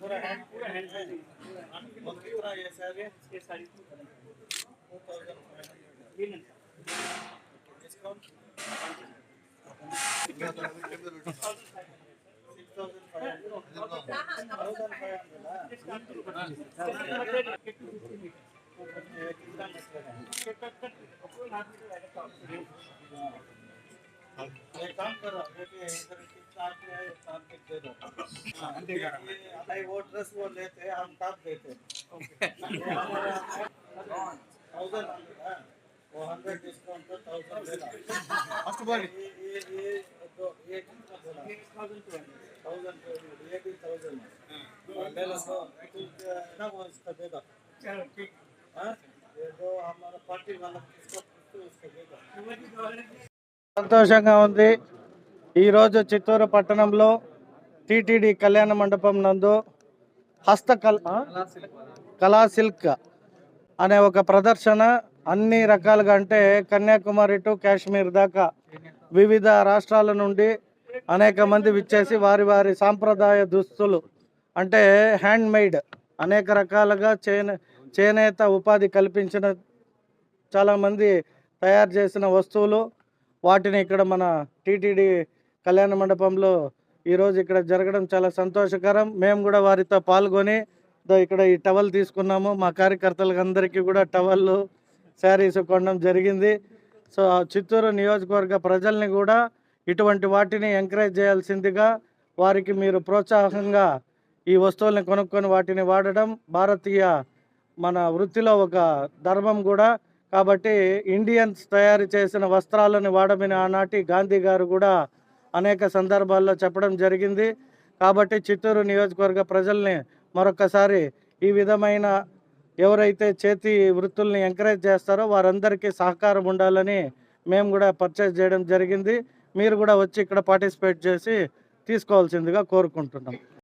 पूरा पूरा hand hand ये सारे ये सारी डिस्काउंट वो ड्रेस वो लेते हम टॉप देते थाउज़ेंड वो సంతోషంగా ఉంది. ఈరోజు చిత్తూరు పట్టణంలో టిటిడి కళ్యాణ మండపం నందు హస్తకళ కళా సిల్క్ అనే ఒక ప్రదర్శన అన్ని రకాలుగా అంటే కన్యాకుమారి టు కాశ్మీర్ దాకా వివిధ రాష్ట్రాల నుండి అనేక మంది విచ్చేసి వారి వారి సాంప్రదాయ దుస్తులు అంటే హ్యాండ్ మేడ్ అనేక రకాలుగా చేనే చేనేత ఉపాధి కల్పించిన చాలామంది తయారు చేసిన వస్తువులు. వాటిని ఇక్కడ మన టీటీడీ కళ్యాణ మండపంలో ఈరోజు ఇక్కడ జరగడం చాలా సంతోషకరం. మేము కూడా వారితో పాల్గొని ఇక్కడ ఈ టవల్ తీసుకున్నాము. మా కార్యకర్తలకు అందరికీ కూడా టవల్లు శారీస్ కొనడం జరిగింది. సో ఆ చిత్తూరు నియోజకవర్గ ప్రజల్ని కూడా ఇటువంటి వాటిని ఎంకరేజ్ చేయాల్సిందిగా వారికి మీరు ప్రోత్సాహంగా ఈ వస్తువుల్ని కొనుక్కొని వాటిని వాడడం భారతీయ మన వృత్తిలో ఒక ధర్మం కూడా. కాబట్టి ఇండియన్స్ తయారు చేసిన వస్త్రాలను వాడమని ఆనాటి గాంధీ గారు కూడా అనేక సందర్భాల్లో చెప్పడం జరిగింది. కాబట్టి చిత్తూరు నియోజకవర్గ ప్రజల్ని మరొకసారి ఈ విధమైన ఎవరైతే చేతి వృత్తుల్ని ఎంకరేజ్ చేస్తారో వారందరికీ సహకారం ఉండాలని మేము కూడా పర్చేజ్ చేయడం జరిగింది. మీరు కూడా వచ్చి ఇక్కడ పార్టిసిపేట్ చేసి తీసుకోవాల్సిందిగా కోరుకుంటున్నాం.